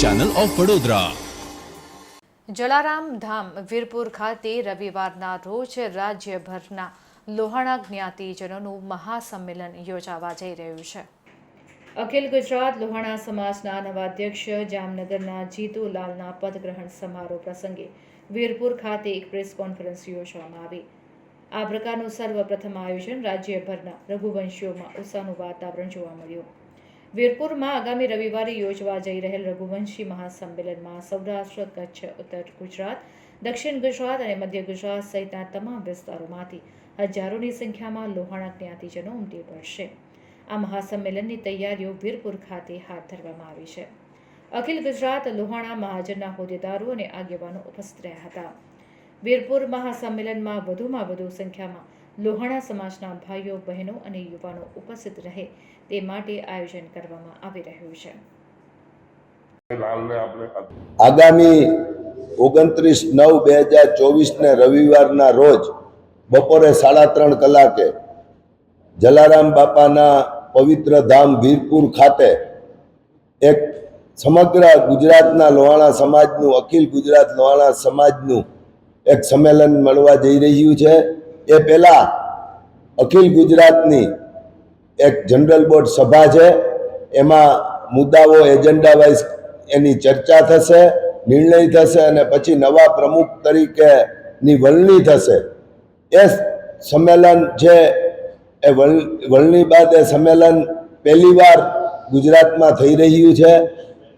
Channel of Vadodara Jalaram Dham Virpur ખાતે રવિવારના રોજ રાજ્યભરના લોહાણા જ્ઞાતિજનોનું મહાસંમેલન યોજાવા જઈ રહ્યું છે. અખિલ ગુજરાત લોહાણા સમાજના નવા અધ્યક્ષ જામનગરના જીતુલાલના પદગ્રહણ સમારોહ પ્રસંગે વીરપુર ખાતે એક પ્રેસ કોન્ફરન્સ યોજવામાં આવી. આ પ્રકારનું સર્વપ્રથમ આયોજન રાજ્યભરના રઘુવંશીઓમાં ઉત્સાહનું વાતાવરણ જોવા મળ્યું. વીરપુરમાં આગામી રવિવારે યોજવા જઈ રહેલ રઘુવંશી મહાસંમેલનમાં સૌરાષ્ટ્ર, કચ્છ, ઉત્તર ગુજરાત, દક્ષિણ ગુજરાત અને મધ્ય ગુજરાત સહિતના તમામ વિસ્તારોમાંથી હજારોની સંખ્યામાં લોહાણા જ્ઞાતિજનો ઉમટી પડશે. આ મહાસંમેલનની તૈયારીઓ વીરપુર ખાતે હાથ ધરવામાં આવી છે. અખિલ ગુજરાત લોહાણા મહાજનના હોદ્દેદારો અને આગેવાનો ઉપસ્થિત રહ્યા હતા. વીરપુર મહાસંમેલનમાં વધુમાં વધુ સંખ્યામાં લોહાણા સમાજના ભાઈઓ બહેનો અને યુવાનો ઉપસ્થિત રહે તે માટે આયોજન કરવામાં આવી રહ્યું છે. આગામી ઓગણત્રીસ નવ બે હજાર ચોવીસને રવિવારના રોજ બપોરે સાડા ત્રણ કલાકે જલારામ બાપાના પવિત્ર ધામ વીરપુર ખાતે એક સમગ્ર ગુજરાતના લોહાણા સમાજનું અખિલ ગુજરાત લોહાણા સમાજનું એક સંમેલન મળવા જઈ રહ્યું છે. એ પહેલાં અખિલ ગુજરાતની એક જનરલ બોર્ડ સભા છે. એમાં મુદ્દાઓ, એજન્ડા વાઇઝ એની ચર્ચા થશે, નિર્ણય થશે અને પછી નવા પ્રમુખ તરીકેની વલણી થશે. એ સંમેલન છે, એ વલ- વરણી બાદ એ સંમેલન પહેલીવાર ગુજરાતમાં થઈ રહ્યું છે.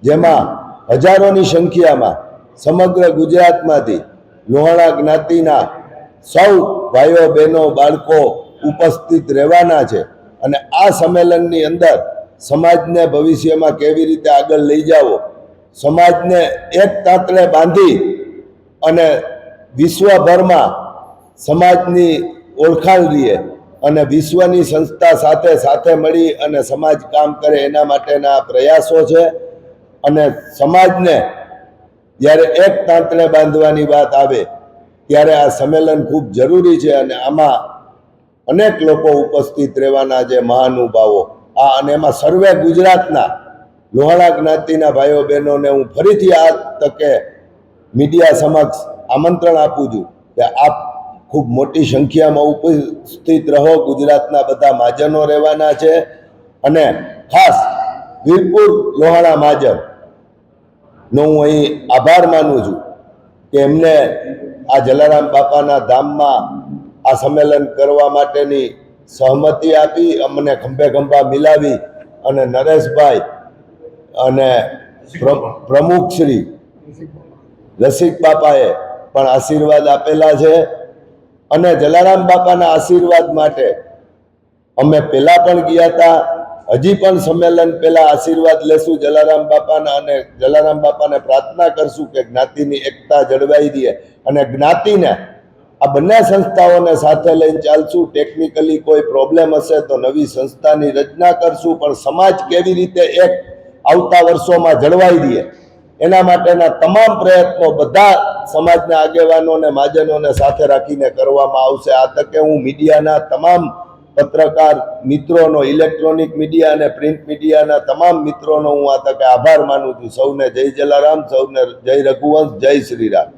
જેમાં હજારોની સંખ્યામાં સમગ્ર ગુજરાતમાંથી લોહાણા જ્ઞાતિના સૌ ભાઈઓ, બહેનો, બાળકો ઉપસ્થિત રહેવાના છે અને આ સંમેલનની અંદર સમાજને ભવિષ્યમાં કેવી રીતે આગળ લઈ જાવો, સમાજને એક તાંતણે બાંધી અને વિશ્વભરમાં સમાજની ઓળખાણ લઈએ અને વિશ્વની સંસ્થા સાથે સાથે મળી અને સમાજ કામ કરે એના માટેના પ્રયાસો છે અને સમાજને જ્યારે એક તાંતણે બાંધવાની વાત આવે ત્યારે આ સંમેલન ખૂબ જરૂરી છે અને આમાં અનેક લોકો ઉપસ્થિત રહેવાના છે મહાનુભાવો. આ અને એમાં સર્વે ગુજરાતના લોહાણા જ્ઞાતિના ભાઈઓ બહેનોને હું ફરીથી આ તકે મીડિયા સમક્ષ આમંત્રણ આપું છું કે આપ ખૂબ મોટી સંખ્યામાં ઉપસ્થિત રહો. ગુજરાતના બધા મહાજનો રહેવાના છે અને ખાસ વીરપુર લોહાણા મહાજન નો હું અહીં આભાર માનું છું કે એમને આ જલારામ બાપાના ધામમાં આ સંમેલન કરવા માટેની સહમતિ આપી, અમને ખંભે ખંભા મિલાવી અને નરેશભાઈ અને પ્રમુખ પ્રમુખશ્રી રસિક બાપાએ પણ આશીર્વાદ આપેલા છે. અને જલારામ બાપાના આશીર્વાદ માટે અમે પહેલાં પણ ગયા હતા. હજી પણ સંમેલન પહેલા આશીર્વાદ લેશું જલારામ બાપાના અને જલારામ બાપાને પ્રાર્થના કરશું કે જ્ઞાતિની એકતા જળવાઈ રહે અને જ્ઞાતિને આ બંને સંસ્થાઓને સાથે લઈને ચાલશું. ટેકનિકલી કોઈ પ્રોબ્લેમ હશે તો નવી સંસ્થાની રચના કરશું, પણ સમાજ કેવી રીતે એક આવતા વર્ષોમાં જળવાઈ રહે એના માટેના તમામ પ્રયત્નો બધા સમાજના આગેવાનોને માજનોને સાથે રાખીને કરવામાં આવશે. આ તકે હું મીડિયાના તમામ પત્રકાર મિત્રોનો ઇલેક્ટ્રોનિક મીડિયા અને પ્રિન્ટ મીડિયાના તમામ મિત્રોનો હું આ તકે આભાર માનું છું. સૌને જય જલારામ, સૌને જય રઘુવંશ, જય શ્રીરામ